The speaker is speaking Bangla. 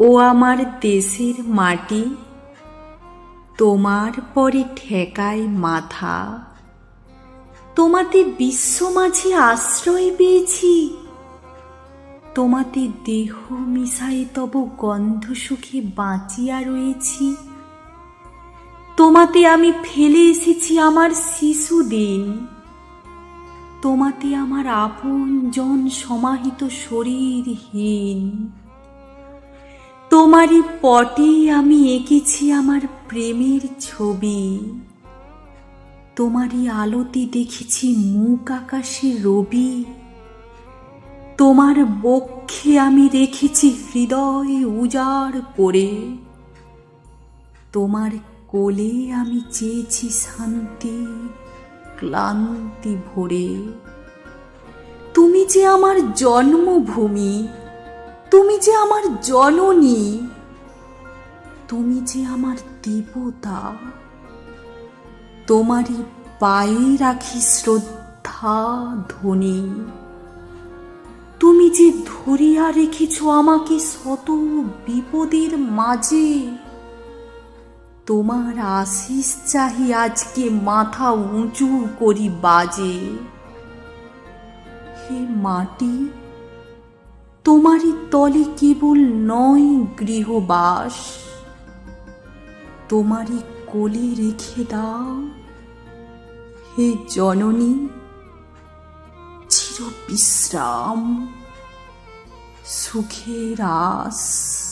ও আমার দেশের মাটি, তোমার পরে ঠেকায় মাথা। তোমাতে বিশ্ব মাঝে আশ্রয় পেয়েছি। তোমাতে দেহ মিশাই তব গন্ধ সুখে বাঁচিয়া রয়েছি। তোমাতে আমি ফেলে এসেছি আমার শিশুদিন। তোমাতে আমার আপন জন সমাহিত শরীরহীন। তোমারই পটে আমি এঁকেছি আমার প্রেমের ছবি। তোমারই আলোতে দেখেছি মুখ আকাশে রবি। তোমার বক্ষে আমি রেখেছি হৃদয় উজাড় করে। তোমার কোলে আমি চেয়েছি শান্তি, ক্লান্তি ভরে। তুমি যে আমার জন্মভূমি তুমি যে আমার জননী, তুমি যে আমার দেবতা, তোমারই পায়ে রাখি শ্রদ্ধা ধ্বনি। তুমি যে ধরিয়া রেখেছ আমাকে শত বিপদের মাঝে, তোমার আশিস চাহি আজকে মাথা উঁচু করি বাজে। হে মাটি তোমারই তলে কেবল নয় গৃহবাস। তোমারই কোলে রেখে দাও হে জননী চির বিশ্রাম সুখের আস।